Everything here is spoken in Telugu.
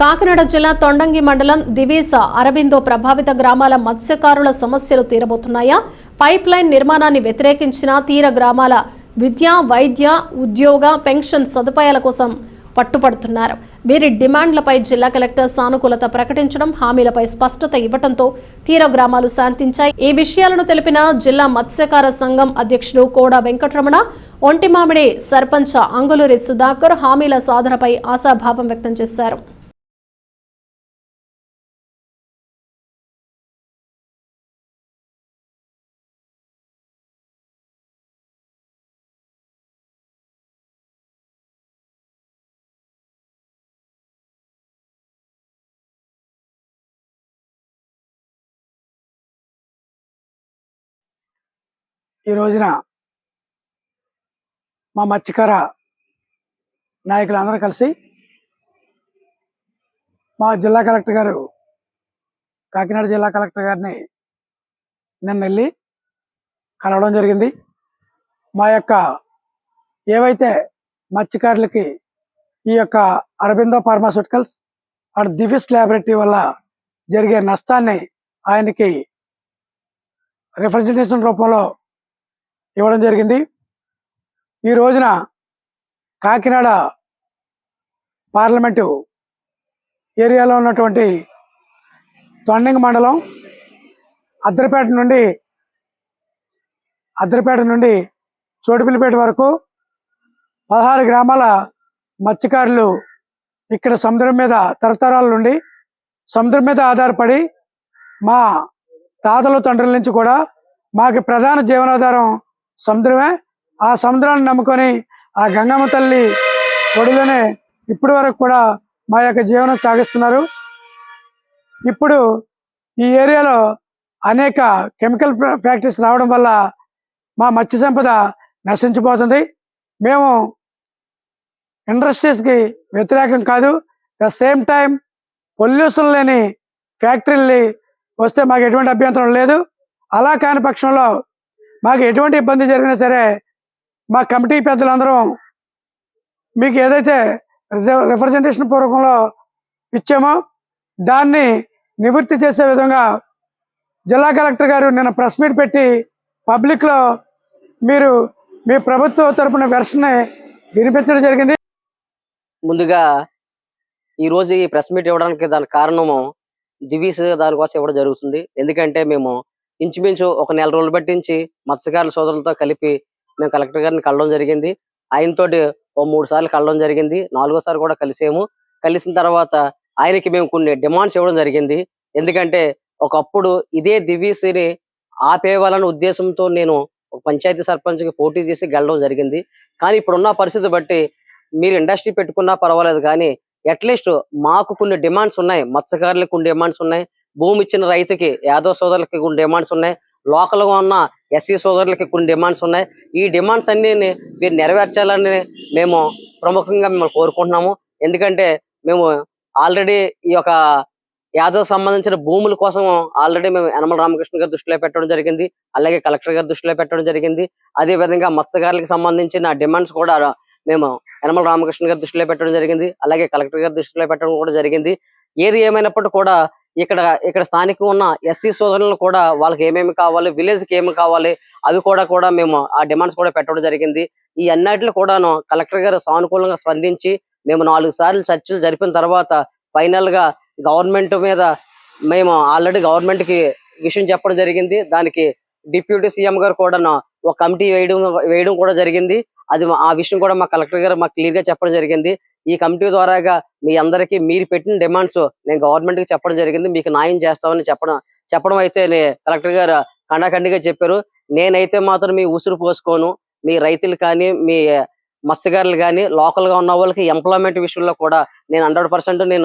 కాకినాడ జిల్లా తొండంగి మండలం దివేస అరబిందో ప్రభావిత గ్రామాల మత్స్యకారుల సమస్యలు తీరబోతున్నాయా? పైప్ లైన్ నిర్మాణాన్ని వ్యతిరేకించిన తీర గ్రామాల విద్య వైద్య ఉద్యోగ పెన్షన్ సదుపాయాల కోసం పట్టుపడుతున్నారు. వీరి డిమాండ్లపై జిల్లా కలెక్టర్ సానుకూలత ప్రకటించడం హామీలపై స్పష్టత ఇవ్వడంతో తీర గ్రామాలు శాంతించాయి. ఈ విషయాలను తెలిపిన జిల్లా మత్స్యకార సంఘం అధ్యక్షుడు కోడా వెంకటరమణ ఒంటిమామిడి సర్పంచ్ అంగులూరి సుధాకర్ హామీల సాధనపై ఆశాభావం వ్యక్తం చేశారు. ఈ రోజున మా మత్స్యకార నాయకులందరూ కలిసి మా జిల్లా కలెక్టర్ గారు కాకినాడ జిల్లా కలెక్టర్ గారిని నిన్న వెళ్ళి కలవడం జరిగింది. మా యొక్క ఏవైతే మత్స్యకారులకి ఈ యొక్క Aurobindo pharmaceuticals and Divis laboratory వల్ల జరిగే నష్టాన్ని ఆయనకి రిప్రజెంటేషన్ రూపంలో ఇవ్వడం జరిగింది. ఈ రోజున కాకినాడ పార్లమెంటు ఏరియాలో ఉన్నటువంటి తొండంగి మండలం అద్దరిపేట నుండి అద్దరిపేట నుండి చోటుపిల్లిపేట వరకు పదహారు గ్రామాల మత్స్యకారులు ఇక్కడ సముద్రం మీద తరతరాల నుండి సముద్రం మీద ఆధారపడి మా తాతలు తండ్రుల నుంచి కూడా మాకు ప్రధాన జీవనాధారం సముద్రమే? ఆ సముద్రాన్ని నమ్ముకొని ఆ గంగమ్మ తల్లి ఒడిలోనే ఇప్పటి వరకు కూడా మా యొక్క జీవనం సాగిస్తున్నారు. ఇప్పుడు ఈ ఏరియాలో అనేక కెమికల్ ఫ్యాక్టరీస్ రావడం వల్ల మా మత్స్య సంపద నశించిపోతుంది. మేము ఇండస్ట్రీస్కి వ్యతిరేకం కాదు. ద సేమ్ టైం పొల్యూషన్ లేని ఫ్యాక్టరీలు వస్తే మాకు ఎటువంటి అభ్యంతరం లేదు. అలా కాని పక్షంలో మాకు ఎటువంటి ఇబ్బంది జరిగినా సరే మా కమిటీ పెద్దలందరం మీకు ఏదైతే రిప్రజెంటేషన్ పూర్వకంలో ఇచ్చామో దాన్ని నివృత్తి చేసే విధంగా జిల్లా కలెక్టర్ గారు నిన్న ప్రెస్ మీట్ పెట్టి పబ్లిక్లో మీరు మీ ప్రభుత్వ తరపున వెర్షన్ని వినిపించడం జరిగింది. ముందుగా ఈ రోజు ఈ ప్రెస్ మీట్ ఇవ్వడానికి దాని కారణము దివీస్ దానికోసం ఇవ్వడం జరుగుతుంది. ఎందుకంటే మేము ఇంచుమించు ఒక నెల రోజులు పట్టించి మత్స్యకారుల సోదరులతో కలిపి మేము కలెక్టర్ గారిని కలడం జరిగింది. ఆయనతోటి ఓ మూడు సార్లు కలడం జరిగింది. నాలుగోసారి కూడా కలిసాము. కలిసిన తర్వాత ఆయనకి మేము కొన్ని డిమాండ్స్ ఇవ్వడం జరిగింది. ఎందుకంటే ఒకప్పుడు ఇదే దివ్యశ్రీని ఆపేయాలనే ఉద్దేశంతో నేను ఒక పంచాయతీ సర్పంచ్కి పోటీ చేసి గెలడం జరిగింది. కానీ ఇప్పుడున్న పరిస్థితి బట్టి మీరు ఇండస్ట్రీ పెట్టుకున్నా పర్వాలేదు కానీ అట్లీస్ట్ మాకు కొన్ని డిమాండ్స్ ఉన్నాయి. మత్స్యకారులకు కొన్ని డిమాండ్స్ ఉన్నాయి. భూమి ఇచ్చిన రైతుకి యాదవ్ సోదరులకి కొన్ని డిమాండ్స్ ఉన్నాయి. లోకల్గా ఉన్న ఎస్సీ సోదరులకి కొన్ని డిమాండ్స్ ఉన్నాయి. ఈ డిమాండ్స్ అన్ని మీరు నెరవేర్చాలని మేము ప్రముఖంగా మిమ్మల్ని కోరుకుంటున్నాము. ఎందుకంటే మేము ఆల్రెడీ ఈ యొక్క యాదవ్ సంబంధించిన భూముల కోసం ఆల్రెడీ మేము యనమల రామకృష్ణ గారి దృష్టిలో పెట్టడం జరిగింది. అలాగే కలెక్టర్ గారి దృష్టిలో పెట్టడం జరిగింది. అదే విధంగా మత్స్యకారులకు సంబంధించిన డిమాండ్స్ కూడా మేము యనమల రామకృష్ణ గారి దృష్టిలో పెట్టడం జరిగింది. అలాగే కలెక్టర్ గారి దృష్టిలో పెట్టడం కూడా జరిగింది. ఏది ఏమైనప్పటికీ కూడా ఇక్కడ ఇక్కడ స్థానికంగా ఉన్న ఎస్సీ సోదరులను కూడా వాళ్ళకి ఏమేమి కావాలి విలేజ్కి ఏమి కావాలి అవి కూడా కూడా మేము ఆ డిమాండ్స్ కూడా పెట్టడం జరిగింది. ఈ అన్నిటిలో కూడాను కలెక్టర్ గారు సానుకూలంగా స్పందించి మేము నాలుగు సార్లు చర్చలు జరిపిన తర్వాత ఫైనల్గా గవర్నమెంట్ మీద మేము ఆల్రెడీ గవర్నమెంట్కి విషయం చెప్పడం జరిగింది. దానికి డిప్యూటీ సీఎం గారు కూడా ఒక కమిటీ వేయడం వేయడం కూడా జరిగింది. అది మా- ఆ విషయం కూడా మా కలెక్టర్ గారు మాకు క్లియర్గా చెప్పడం జరిగింది. ఈ కమిటీ ద్వారాగా మీ అందరికీ మీరు పెట్టిన డిమాండ్స్ నేను గవర్నమెంట్కి చెప్పడం జరిగింది. మీకు న్యాయం చేస్తామని చెప్పడం చెప్పడం అయితే కలెక్టర్ గారు కండాఖండిగా చెప్పారు. నేనైతే మాత్రం మీ ఉసురు పోసుకోను. మీ రైతులు కానీ మీ మత్స్యకారులు కానీ లోకల్గా ఉన్న వాళ్ళకి ఎంప్లాయ్మెంట్ విషయంలో కూడా నేను హండ్రెడ్ నేను